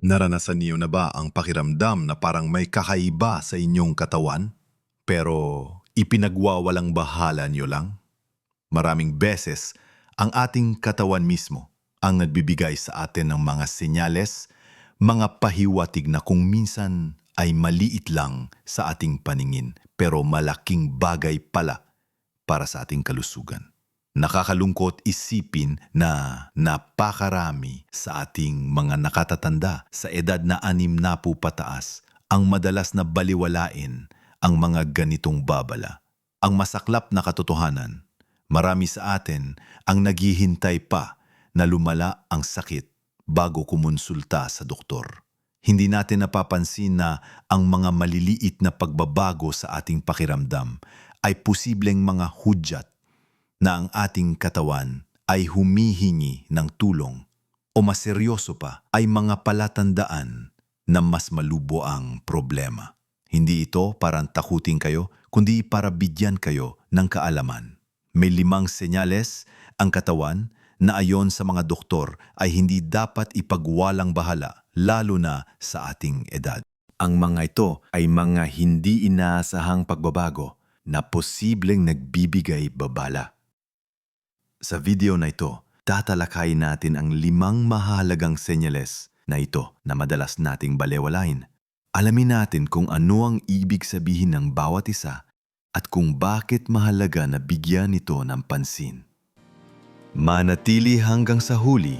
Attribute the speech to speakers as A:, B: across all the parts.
A: Naranasan niyo na ba ang pakiramdam na parang may kakaiba sa inyong katawan? Pero ipinagwawalang bahala niyo lang? Maraming beses, ang ating katawan mismo ang nagbibigay sa atin ng mga senyales, mga pahiwatig na kung minsan ay maliit lang sa ating paningin pero malaking bagay pala para sa ating kalusugan. Nakakalungkot isipin na napakarami sa ating mga nakatatanda sa edad na anim na po pataas ang madalas na baliwalain ang mga ganitong babala. Ang masaklap na katotohanan, marami sa atin ang naghihintay pa na lumala ang sakit bago kumonsulta sa doktor. Hindi natin napapansin na ang mga maliliit na pagbabago sa ating pakiramdam ay posibleng mga hudyat na ang ating katawan ay humihingi ng tulong o mas seryoso pa ay mga palatandaan na mas malubo ang problema. Hindi ito para takutin kayo, kundi para bigyan kayo ng kaalaman. May limang senyales ang katawan na ayon sa mga doktor ay hindi dapat ipagwalang bahala lalo na sa ating edad. Ang mga ito ay mga hindi inaasahang pagbabago na posibleng nagbibigay babala. Sa video na ito, tatalakayin natin ang limang mahalagang senyales na ito na madalas nating balewalain. Alamin natin kung ano ang ibig sabihin ng bawat isa at kung bakit mahalaga na bigyan ito ng pansin. Manatili hanggang sa huli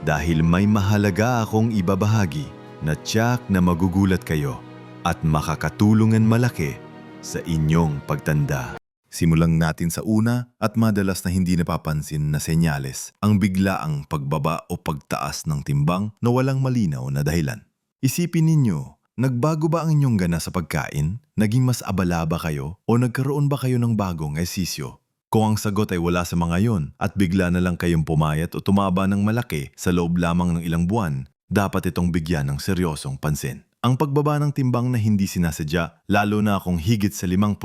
A: dahil may mahalaga akong ibabahagi na tiyak na magugulat kayo at makakatulungan malaki sa inyong pagtanda. Simulang natin sa una at madalas na hindi napapansin na senyales ang biglaang pagbaba o pagtaas ng timbang na walang malinaw na dahilan. Isipin ninyo, nagbago ba ang inyong gana sa pagkain? Naging mas abala ba kayo? O nagkaroon ba kayo ng bagong esisyo? Kung ang sagot ay wala sa mga yon at bigla na lang kayong pumayat o tumaba ng malaki sa loob lamang ng ilang buwan, dapat itong bigyan ng seryosong pansin. Ang pagbaba ng timbang na hindi sinasadya, lalo na kung higit sa 5%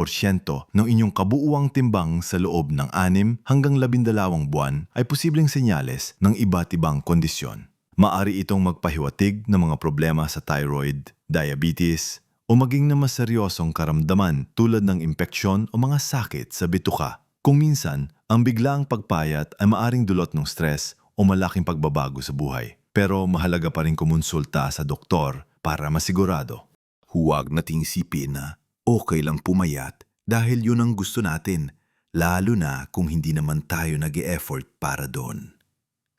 A: ng inyong kabuuang timbang sa loob ng 6 hanggang 12 buwan ay posibleng senyales ng iba't ibang kondisyon. Maari itong magpahiwatig ng mga problema sa thyroid, diabetes, o maging na mas seryosong karamdaman tulad ng impeksyon o mga sakit sa bituka. Kung minsan, ang biglaang pagpayat ay maaring dulot ng stress o malaking pagbabago sa buhay. Pero mahalaga pa rin kumonsulta sa doktor para masigurado. Huwag nating sipin na okay lang pumayat dahil yun ang gusto natin, lalo na kung hindi naman tayo nag effort para doon.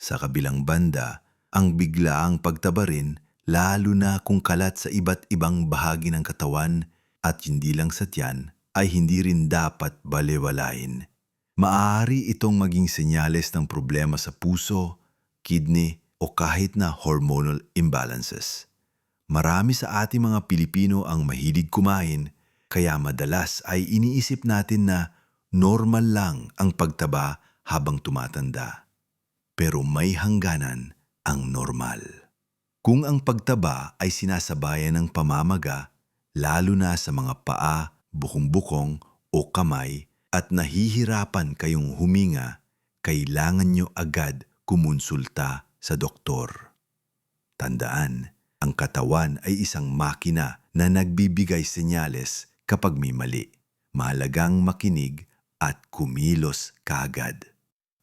A: Sa kabilang banda, ang biglaang pagtaba rin, lalo na kung kalat sa iba't ibang bahagi ng katawan at hindi lang sa tiyan, ay hindi rin dapat balewalain. Maaari itong maging senyales ng problema sa puso, kidney o kahit na hormonal imbalances. Marami sa ating mga Pilipino ang mahilig kumain, kaya madalas ay iniisip natin na normal lang ang pagtaba habang tumatanda. Pero may hangganan ang normal. Kung ang pagtaba ay sinasabayan ng pamamaga, lalo na sa mga paa, bukong-bukong o kamay at nahihirapan kayong huminga, kailangan nyo agad kumonsulta sa doktor. Tandaan, ang katawan ay isang makina na nagbibigay senyales kapag may mali. Mahalagang makinig at kumilos kagad.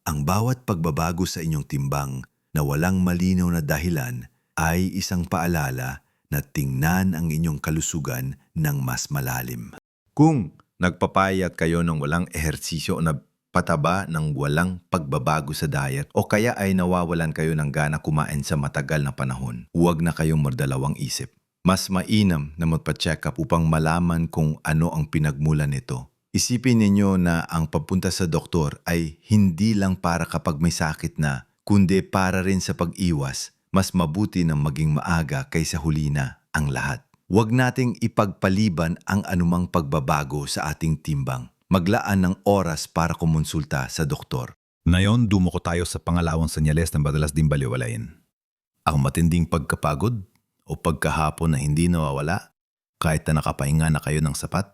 A: Ang bawat pagbabago sa inyong timbang na walang malinaw na dahilan ay isang paalala na tingnan ang inyong kalusugan ng mas malalim. Kung nagpapayat kayo ng walang ehersisyo na pataba ng walang pagbabago sa diet o kaya ay nawawalan kayo ng gana kumain sa matagal na panahon, huwag na kayong mardalawang isip. Mas mainam na magpa-check up upang malaman kung ano ang pinagmulan nito. Isipin ninyo na ang papunta sa doktor ay hindi lang para kapag may sakit na, kundi para rin sa pag-iwas. Mas mabuti na maging maaga kaysa huli na ang lahat. Huwag nating ipagpaliban ang anumang pagbabago sa ating timbang maglaan ng oras para kumonsulta sa doktor.
B: Ngayon, dumako tayo sa pangalawang senyales na madalas din baliwalain.
A: Ang matinding pagkapagod o pagkahapon na hindi nawawala kahit na nakapahinga na kayo ng sapat.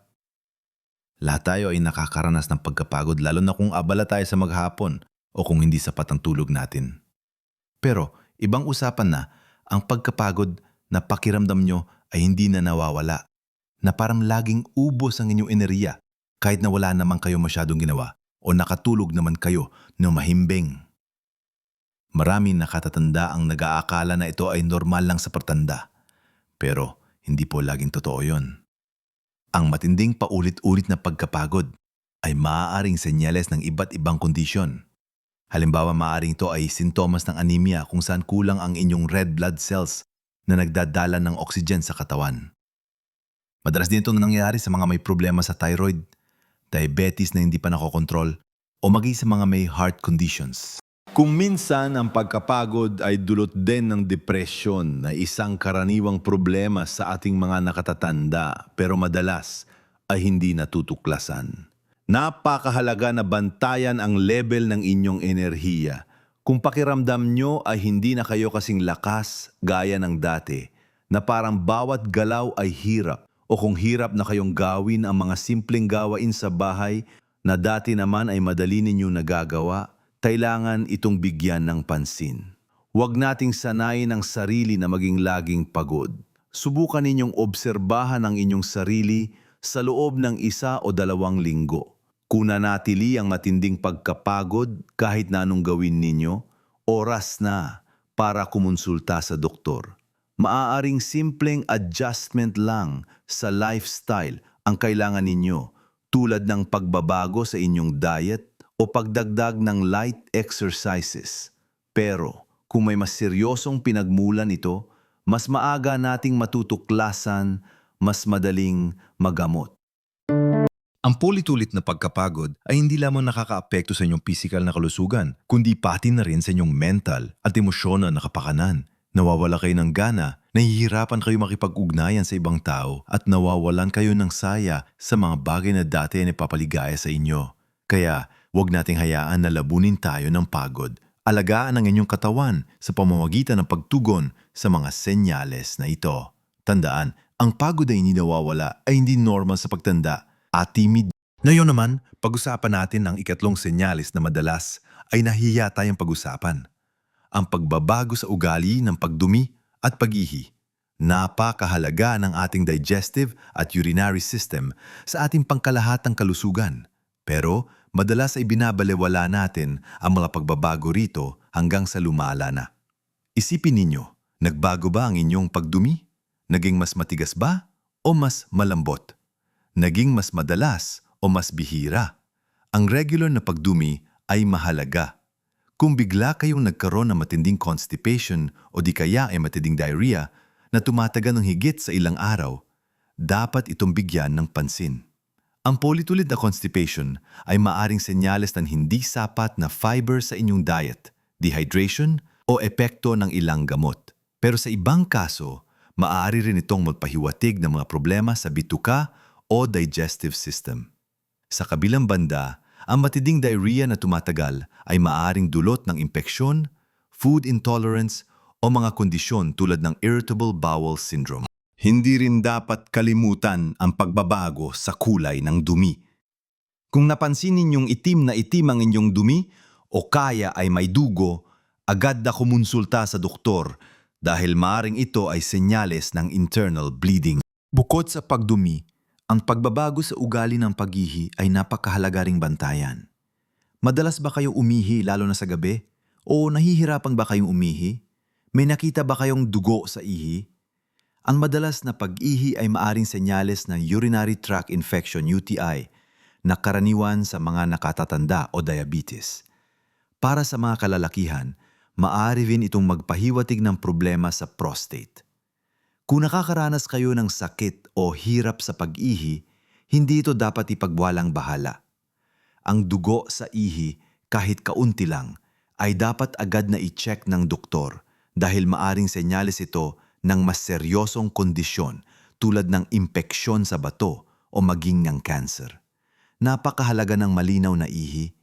A: Lahat tayo ay nakakaranas ng pagkapagod lalo na kung abala tayo sa maghapon o kung hindi sapat ang tulog natin. Pero ibang usapan na ang pagkapagod
B: na pakiramdam nyo ay hindi na nawawala. Na parang laging ubos ang inyong enerhiya kahit na wala naman kayo masyadong ginawa o nakatulog naman kayo ng mahimbing. Maraming nakatatanda ang nag-aakala na ito ay normal lang sa pertanda. Pero hindi po laging totoo yon. Ang matinding paulit-ulit na pagkapagod ay maaaring senyales ng iba't ibang kondisyon. Halimbawa maaaring ito ay sintomas ng anemia kung saan kulang ang inyong red blood cells na nagdadala ng oxygen sa katawan. Madalas din ito nangyayari sa mga may problema sa thyroid, diabetes na hindi pa nakokontrol, o maging sa mga may heart conditions.
A: Kung minsan ang pagkapagod ay dulot din ng depresyon na isang karaniwang problema sa ating mga nakatatanda pero madalas ay hindi natutuklasan. Napakahalaga na bantayan ang level ng inyong enerhiya. Kung pakiramdam nyo ay hindi na kayo kasing lakas gaya ng dati, na parang bawat galaw ay hirap, o kung hirap na kayong gawin ang mga simpleng gawain sa bahay na dati naman ay madali ninyong nagagawa, kailangan itong bigyan ng pansin. Huwag nating sanayin ang sarili na maging laging pagod. Subukan ninyong obserbahan ang inyong sarili sa loob ng isa o dalawang linggo. Kung nanatili ang matinding pagkapagod kahit na anong gawin ninyo, oras na para kumonsulta sa doktor. Maaaring simpleng adjustment lang sa lifestyle ang kailangan ninyo tulad ng pagbabago sa inyong diet o pagdagdag ng light exercises. Pero kung may mas seryosong pinagmulan ito, mas maaga nating matutuklasan, mas madaling magamot.
B: Ang pulit-ulit na pagkapagod ay hindi lamang nakakaapekto sa inyong pisikal na kalusugan, kundi pati na rin sa inyong mental at emosyonal na kapakanan. Nawawala kayo ng gana, nahihirapan kayo makipag-ugnayan sa ibang tao at nawawalan kayo ng saya sa mga bagay na dati ay napapaligaya sa inyo. Kaya huwag nating hayaan na labunin tayo ng pagod. Alagaan ang inyong katawan sa pamamagitan ng pagtugon sa mga senyales na ito. Tandaan, ang pagod ay hindi nawawala ay hindi normal sa pagtanda at timid. Ngayon naman, pag-usapan natin ang ikatlong senyales na madalas ay nahihiya tayong pag-usapan. Ang pagbabago sa ugali ng pagdumi at pag-ihi. Napakahalaga ng ating digestive at urinary system sa ating pangkalahatang kalusugan. Pero madalas ay binabalewala natin ang mga pagbabago rito hanggang sa lumala na. Isipin ninyo, nagbago ba ang inyong pagdumi? Naging mas matigas ba o mas malambot? Naging mas madalas o mas bihira? Ang regular na pagdumi ay mahalaga. Kung bigla kayong nagkaroon ng matinding constipation o di kaya ay matinding diarrhea na tumatagal ng higit sa ilang araw, dapat itong bigyan ng pansin. Ang paulit-ulit na constipation ay maaring senyales ng hindi sapat na fiber sa inyong diet, dehydration o epekto ng ilang gamot. Pero sa ibang kaso, maaari rin itong magpahiwatig ng mga problema sa bituka o digestive system. Sa kabilang banda, ang matinding diarrhea na tumatagal ay maaring dulot ng impeksyon, food intolerance o mga kondisyon tulad ng irritable bowel syndrome. Hindi rin dapat kalimutan ang pagbabago sa kulay ng dumi. Kung napansin ninyong itim na itim ang inyong dumi o kaya ay may dugo, agad na kumonsulta sa doktor dahil maaring ito ay senyales ng internal bleeding. Bukod sa pagdumi, ang pagbabago sa ugali ng paghihi ay napakahalaga ring bantayan. Madalas ba kayong umihi lalo na sa gabi? O nahihirapan ba kayong umihi? May nakita ba kayong dugo sa ihi? Ang madalas na pag-ihi ay maaring senyales ng urinary tract infection UTI na karaniwan sa mga nakatatanda o diabetes. Para sa mga kalalakihan, maaari rin itong magpahiwatig ng problema sa prostate. Kung nakakaranas kayo ng sakit o hirap sa pag-ihi, hindi ito dapat ipagwalang bahala. Ang dugo sa ihi, kahit kaunti lang, ay dapat agad na i-check ng doktor dahil maaring senyales ito ng mas seryosong kondisyon tulad ng impeksyon sa bato o maging ng cancer. Napakahalaga ng malinaw na ihi.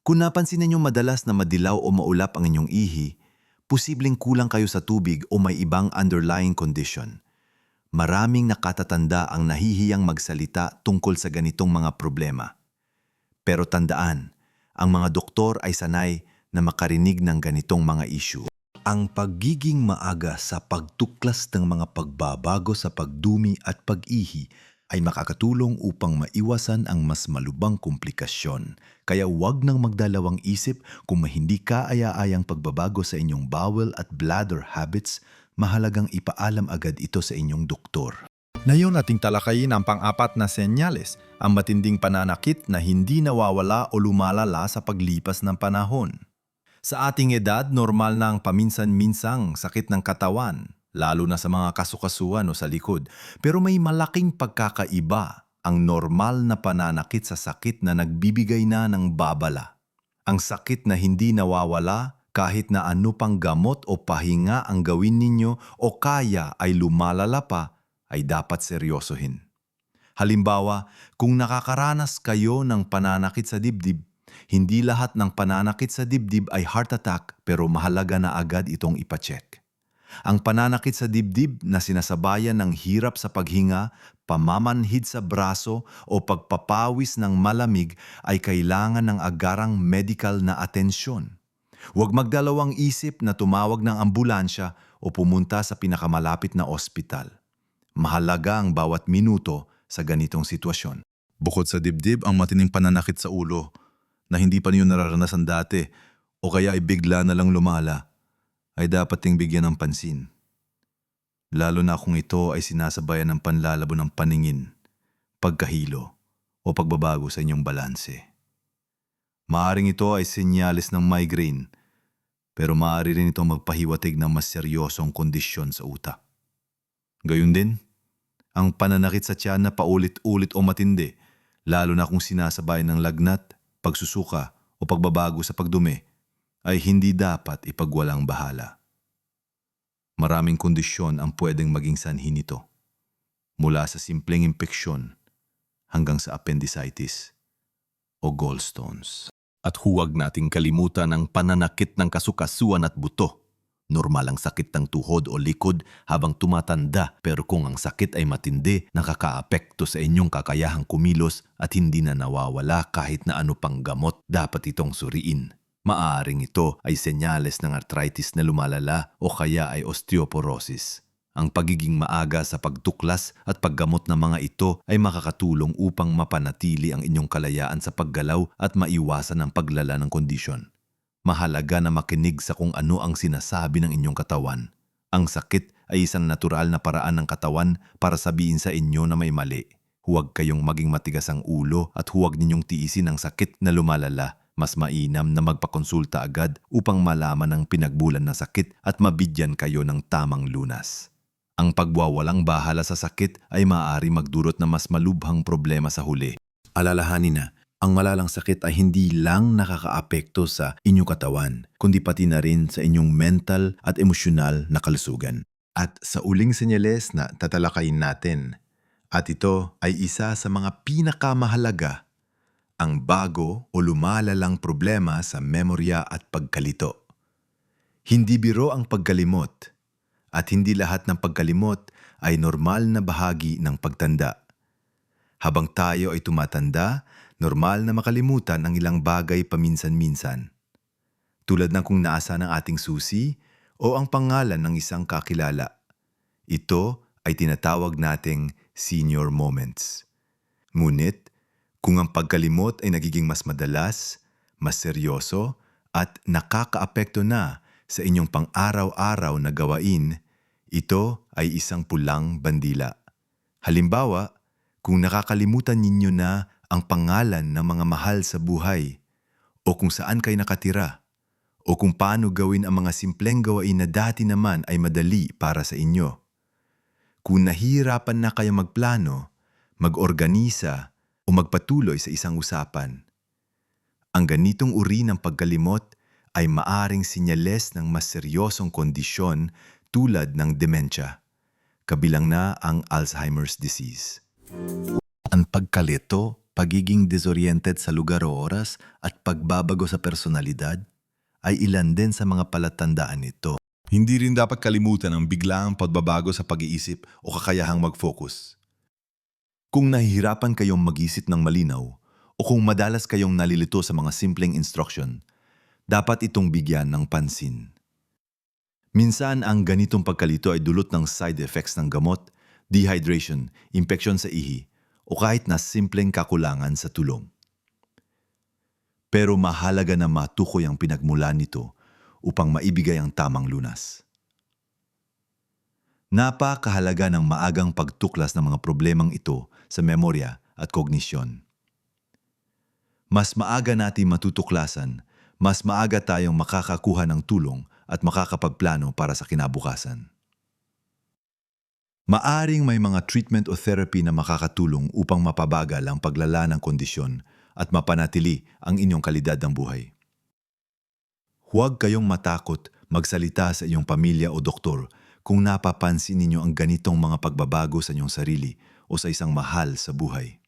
B: Kung napansin ninyo madalas na madilaw o maulap ang inyong ihi, posibleng kulang kayo sa tubig o may ibang underlying condition. Maraming nakatatanda ang nahihiyang magsalita tungkol sa ganitong mga problema. Pero tandaan, ang mga doktor ay sanay na makarinig ng ganitong mga issue. Ang pagiging maaga sa pagtuklas ng mga pagbabago sa pagdumi at pag-ihi ay makakatulong upang maiwasan ang mas malubang komplikasyon. Kaya huwag nang magdalawang isip kung hindi kaaya-ayang pagbabago sa inyong bowel at bladder habits, mahalagang ipaalam agad ito sa inyong doktor.
C: Ngayon nating talakayin ang pang-apat na senyales, ang matinding pananakit na hindi nawawala o lumalala sa paglipas ng panahon. Sa ating edad, normal na ang paminsan-minsang sakit ng katawan, lalo na sa mga kasukasuan o sa likod. Pero may malaking pagkakaiba ang normal na pananakit sa sakit na nagbibigay na ng babala. Ang sakit na hindi nawawala kahit na ano pang gamot o pahinga ang gawin ninyo o kaya ay lumalala pa, ay dapat seryosohin. Halimbawa, kung nakakaranas kayo ng pananakit sa dibdib, hindi lahat ng pananakit sa dibdib ay heart attack pero mahalaga na agad itong ipacheck. Ang pananakit sa dibdib na sinasabayan ng hirap sa paghinga, pamamanhid sa braso o pagpapawis ng malamig ay kailangan ng agarang medical na atensyon. Huwag magdalawang isip na tumawag ng ambulansya o pumunta sa pinakamalapit na ospital. Mahalaga ang bawat minuto sa ganitong sitwasyon.
D: Bukod sa dibdib, ang matinding pananakit sa ulo na hindi pa niyo nararanasan dati o kaya ay bigla na lang lumala ay dapat ting bigyan ng pansin. Lalo na kung ito ay sinasabayan ng panlalabo ng paningin, pagkahilo o pagbabago sa inyong balanse. Maaring ito ay senyales ng migraine pero maaari rin itong magpahiwatig ng mas seryosong kondisyon sa utak. Gayun din, ang pananakit sa tiyan na paulit-ulit o matindi, lalo na kung sinasabay ng lagnat, pagsusuka o pagbabago sa pagdumi, ay hindi dapat ipagwalang bahala. Maraming kondisyon ang pwedeng maging sanhi nito, mula sa simpleng impeksyon hanggang sa appendicitis o gallstones.
A: At huwag nating kalimutan ang pananakit ng kasukasuan at buto. Normal ang sakit ng tuhod o likod habang tumatanda pero kung ang sakit ay matindi, nakakaapekto sa inyong kakayahang kumilos at hindi na nawawala kahit na ano pang gamot dapat itong suriin. Maaring ito ay senyales ng arthritis na lumalala o kaya ay osteoporosis. Ang pagiging maaga sa pagtuklas at paggamot ng mga ito ay makakatulong upang mapanatili ang inyong kalayaan sa paggalaw at maiwasan ang paglala ng kondisyon. Mahalaga na makinig sa kung ano ang sinasabi ng inyong katawan. Ang sakit ay isang natural na paraan ng katawan para sabihin sa inyo na may mali. Huwag kayong maging matigas ang ulo at huwag ninyong tiisin ang sakit na lumalala. Mas mainam na magpakonsulta agad upang malaman ang pinagbulan na sakit at mabigyan kayo ng tamang lunas. Ang pagwawalang bahala sa sakit ay maaari magdulot ng mas malubhang problema sa huli.
B: Alalahanin na, ang malalang sakit ay hindi lang nakakaapekto sa inyong katawan, kundi pati na rin sa inyong mental at emosyonal na kalusugan.
A: At sa uling senyales na tatalakayin natin, at ito ay isa sa mga pinakamahalaga, ang bago o lumalalang problema sa memorya at pagkalito. Hindi biro ang pagkalimot, at hindi lahat ng pagkalimot ay normal na bahagi ng pagtanda. Habang tayo ay tumatanda, normal na makalimutan ang ilang bagay paminsan-minsan. Tulad ng kung naasa ng ating susi o ang pangalan ng isang kakilala. Ito ay tinatawag nating senior moments. Ngunit, kung ang pagkalimot ay nagiging mas madalas, mas seryoso, at nakakaapekto na sa inyong pang-araw-araw na gawain, ito ay isang pulang bandila. Halimbawa, kung nakakalimutan ninyo na ang pangalan ng mga mahal sa buhay, o kung saan kayo nakatira, o kung paano gawin ang mga simpleng gawain na dati naman ay madali para sa inyo. Kung nahihirapan na kayo magplano, mag-organisa, o magpatuloy sa isang usapan. Ang ganitong uri ng pagkalimot ay maaring sinyales ng mas seryosong kondisyon tulad ng demensya, kabilang na ang Alzheimer's disease. Ang pagkalito, pagiging disoriented sa lugar o oras at pagbabago sa personalidad ay ilan din sa mga palatandaan nito.
D: Hindi rin dapat kalimutan ang biglaang pagbabago sa pag-iisip o kakayahang mag-focus.
A: Kung nahihirapan kayong mag-isip ng malinaw o kung madalas kayong nalilito sa mga simpleng instruction, dapat itong bigyan ng pansin. Minsan ang ganitong pagkalito ay dulot ng side effects ng gamot, dehydration, impeksyon sa ihi, o kahit na simpleng kakulangan sa tulong. Pero mahalaga na matukoy ang pinagmulan nito upang maibigay ang tamang lunas. Napakahalaga ng maagang pagtuklas ng mga problemang ito sa memorya at kognisyon. Mas maaga natin matutuklasan, mas maaga tayong makakakuha ng tulong at makakapagplano para sa kinabukasan. Maaring may mga treatment o therapy na makakatulong upang mapabagal ang paglala ng kondisyon at mapanatili ang inyong kalidad ng buhay. Huwag kayong matakot magsalita sa iyong pamilya o doktor kung napapansin ninyo ang ganitong mga pagbabago sa inyong sarili o sa isang mahal sa buhay.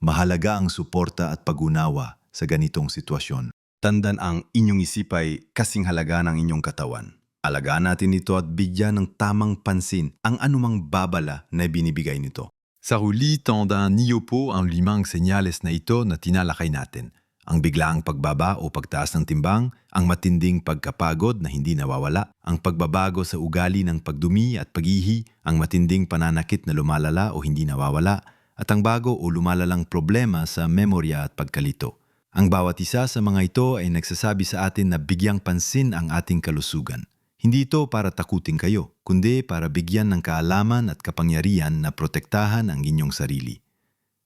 A: Mahalaga ang suporta at pag-unawa sa ganitong sitwasyon.
C: Tandan ang inyong isip ay kasing halaga ng inyong katawan. Alagaan natin ito at bigyan ng tamang pansin ang anumang babala na binibigay nito.
D: Sa huli, tandaan niyo po ang limang senyales na ito na tinalakay natin.
C: Ang biglaang pagbaba o pagtaas ng timbang, ang matinding pagkapagod na hindi nawawala, ang pagbabago sa ugali ng pagdumi at pagihi, ang matinding pananakit na lumalala o hindi nawawala, at ang bago o lumalalang problema sa memorya at pagkalito. Ang bawat isa sa mga ito ay nagsasabi sa atin na bigyang pansin ang ating kalusugan. Hindi ito para takutin kayo, kundi para bigyan ng kaalaman at kapangyarihan na protektahan ang inyong sarili.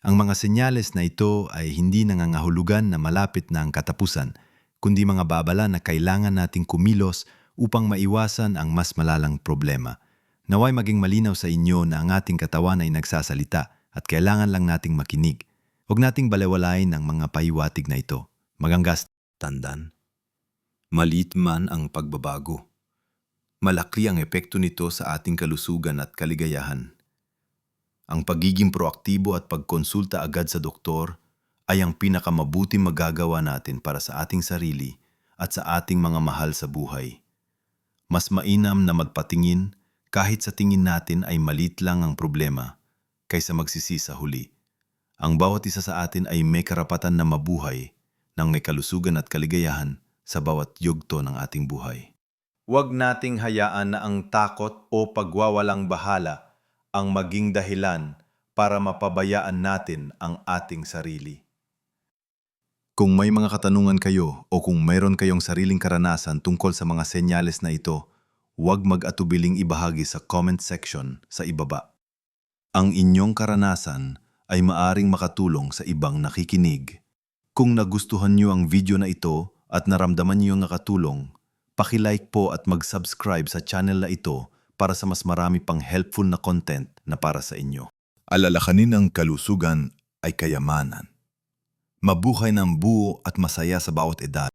C: Ang mga senyales na ito ay hindi nangangahulugan na malapit na ang katapusan, kundi mga babala na kailangan nating kumilos upang maiwasan ang mas malalang problema. Naway maging malinaw sa inyo na ang ating katawan ay nagsasalita at kailangan lang nating makinig. Huwag nating balewalain ang mga pahiwatig na ito. Maganggas tandan. Malit man ang pagbabago. Malaki ang epekto nito sa ating kalusugan at kaligayahan. Ang pagiging proaktibo at pagkonsulta agad sa doktor ay ang pinakamabuti magagawa natin para sa ating sarili at sa ating mga mahal sa buhay. Mas mainam na magpatingin kahit sa tingin natin ay malit lang ang problema kaysa magsisi sa huli. Ang bawat isa sa atin ay may karapatan na mabuhay ng may kalusugan at kaligayahan sa bawat yugto ng ating buhay. Huwag nating hayaan na ang takot o pagwawalang bahala ang maging dahilan para mapabayaan natin ang ating sarili.
A: Kung may mga katanungan kayo o kung mayroon kayong sariling karanasan tungkol sa mga senyales na ito, huwag mag-atubiling ibahagi sa comment section sa ibaba. Ang inyong karanasan ay maaring makatulong sa ibang nakikinig. Kung nagustuhan niyo ang video na ito at naramdaman niyo nakatulong, pakilike po at mag-subscribe sa channel na ito para sa mas marami pang helpful na content na para sa inyo.
B: Alalakanin ng kalusugan ay kayamanan. Mabuhay ng buo at masaya sa bawat edad.